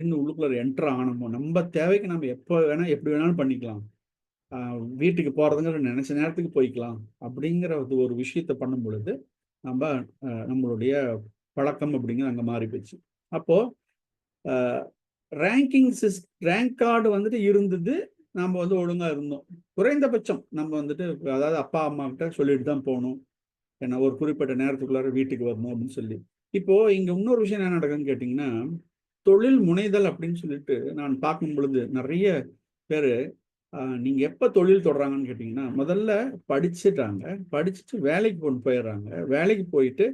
இன்னும் உள்ளுக்குள்ள என்டர் ஆகணுமோ? நம்ம தேவைக்கு நம்ம எப்போ வேணால் எப்படி வேணாலும் பண்ணிக்கலாம். வீட்டுக்கு போகிறதுங்கிற நினச்ச நேரத்துக்கு போய்க்கலாம். அப்படிங்கிற ஒரு- விஷயத்த பண்ணும் பொழுது நம்ம நம்மளுடைய பழக்கம் அப்படிங்கிறது அங்கே மாறி போச்சு. அப்போது ரேங்கிங் சிஸ் ரேங்க் கார்டு வந்துட்டு இருந்தது நம்ம வந்து ஒழுங்காக இருந்தோம். குறைந்தபட்சம் நம்ம வந்துட்டு அதாவது அப்பா அம்மா கிட்ட சொல்லிட்டு தான் போகணும். ஏன்னா ஒரு குறிப்பிட்ட நேரத்துக்குள்ளார வீட்டுக்கு வரணும் அப்படின்னு சொல்லி. இப்போது இங்கே இன்னொரு விஷயம் என்ன நடக்குதுன்னு கேட்டிங்கன்னா தொழில் முனைதல் அப்படின்னு சொல்லிட்டு நான் பார்க்கும் பொழுது நிறைய பேர் நீங்க எப்ப தொழில் தொடறாங்கன்னு கேட்டிங்கன்னா முதல்ல படிச்சுட்டாங்க. படிச்சுட்டு வேலைக்கு கொண்டு போயிடுறாங்க. வேலைக்கு போயிட்டு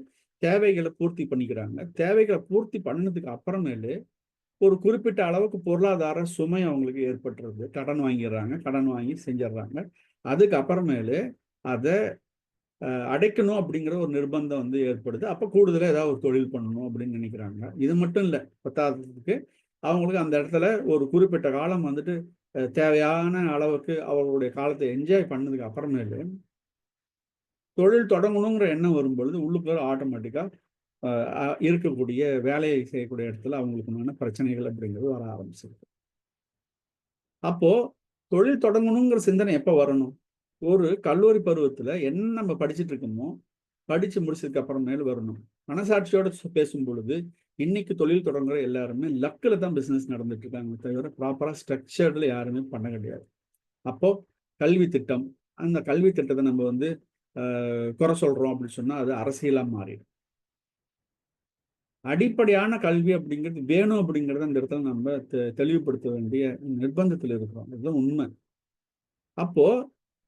தேவைகளை பூர்த்தி பண்ணிக்கிறாங்க. தேவைகளை பூர்த்தி பண்ணதுக்கு அப்புறமேலு ஒரு குறிப்பிட்ட அளவுக்கு பொருளாதார சுமை அவங்களுக்கு ஏற்பட்டுருது. கடன் வாங்கிடுறாங்க. கடன் வாங்கி செஞ்சிடுறாங்க. அதுக்கு அப்புறமேலு அதை அடைக்கணும் அப்படிங்கிற ஒரு நிர்பந்தம் வந்து ஏற்படுது. அப்போ கூடுதலாக ஏதாவது ஒரு தொழில் பண்ணணும் அப்படின்னு நினைக்கிறாங்க. இது மட்டும் இல்லை பத்தாததுக்கு அவங்களுக்கு அந்த இடத்துல ஒரு குறிப்பிட்ட காலம் வந்துட்டு தேவையான அளவுக்கு அவர்களுடைய காலத்தை என்ஜாய் பண்ணதுக்கு அப்புறமேலு தொழில் தொடங்கணுங்கிற எண்ணம் வரும்பொழுது உள்ளுக்குள்ள ஆட்டோமேட்டிக்காக இருக்கக்கூடிய வேலையை செய்யக்கூடிய இடத்துல அவங்களுக்கு உண்டான பிரச்சனைகள் அப்படிங்கிறது வர ஆரம்பிச்சிருக்கு அப்போ தொழில் தொடங்கணுங்கிற சிந்தனை எப்போ வரணும்? ஒரு கல்லூரி பருவத்தில் என்ன நம்ம படிச்சுட்டு இருக்கோமோ படித்து முடிச்சதுக்கு அப்புறமேல வரணும். மனசாட்சியோட பேசும் பொழுது இன்னைக்கு தொழில் தொடங்குற எல்லாருமே லக்கில் தான் பிஸ்னஸ் நடந்துட்டு இருக்காங்க தவிர ப்ராப்பராக ஸ்ட்ரக்சர்டில் யாருமே பண்ண கிடையாது. அப்போ கல்வி திட்டம் அந்த கல்வி திட்டத்தை நம்ம வந்து ஆஹ், குறை சொல்றோம் அப்படின்னு சொன்னா அது அரசியலா மாறிடும். அடிப்படையான கல்வி அப்படிங்கிறது வேணும் அப்படிங்கிறத அந்த இடத்துல நம்ம தெ- தெளிவுபடுத்த வேண்டிய நிர்பந்தத்தில் இருக்கிறோம். இதுதான் உண்மை. அப்போ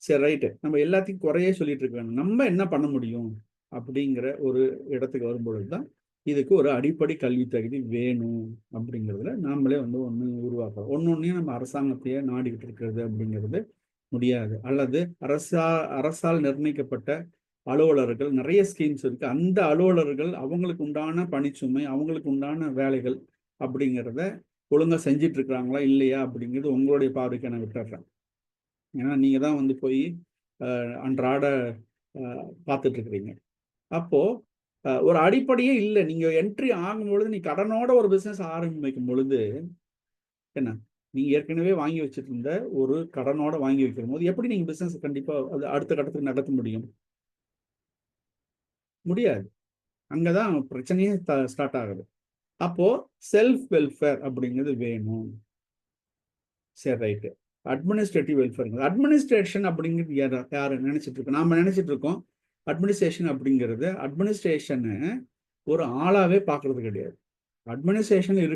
சரி ரைட்டு நம்ம எல்லாத்தையும் குறையே சொல்லிட்டு இருக்க நம்ம என்ன பண்ண முடியும்? அப்படிங்கிற ஒரு இடத்துக்கு வரும்பொழுது தான் இதுக்கு ஒரு அடிப்படை கல்வி தகுதி வேணும் அப்படிங்கிறதுல நாமளே வந்து ஒன்று உருவாக்கலாம். ஒன்று ஒன்றையும் நம்ம அரசாங்கத்தையே நாடிக்கிட்டு இருக்கிறது அப்படிங்கிறது முடியாது. அல்லது அரசா அரசால் நிர்ணயிக்கப்பட்ட அலுவலர்கள் நிறைய ஸ்கீம்ஸ் இருக்குது அந்த அலுவலர்கள் அவங்களுக்கு உண்டான பணிச்சுமை அவங்களுக்கு உண்டான வேலைகள் அப்படிங்கிறத ஒழுங்கா செஞ்சிட்ருக்குறாங்களா இல்லையா அப்படிங்கிறது உங்களுடைய பார்வைக்கு நான் விட்டுறேன். ஏன்னா நீங்கள் தான் வந்து போய் அன்றாட அஹ், பார்த்துட்டு இருக்கிறீங்க ஒரு அடிப்படையே இல்லை. நீங்கள் என்ட்ரி ஆகும் பொழுது நீ கடனோட ஒரு பிஸ்னஸ் ஆரம்பிக்கும் பொழுது என்ன? நீங்கள் ஏற்கனவே வாங்கி வச்சுட்டு இருந்த ஒரு கடனோட வாங்கி வைக்கும் போது எப்படி நீங்கள் பிஸ்னஸ் கண்டிப்பாக அது அடுத்த கட்டத்துக்கு நடத்த முடியும்? முடியாது. அங்கே தான் பிரச்சனையே ஸ்டார்ட் ஆகுது. அப்போது செல்ஃப் வெல்ஃபேர் அப்படிங்கிறது வேணும். சரி ரைட்டு. அட்மினிஸ்ட்ரேட்டிவ் வெல்ஃபேர் அட்மினிஸ்ட்ரேஷன் அப்படிங்கிறது யார் யார் நினைச்சிட்டு இருக்கோம்? நாம நினைச்சிட்டு இருக்கோம் அட்மினிஸ்ட்ரேஷன் அப்படிங்கிறது அட்மினிஸ்ட்ரேஷன் ஒரு ஆளாவே பார்க்கிறது கிடையாது. அட்மினிஸ்ட்ரேஷன்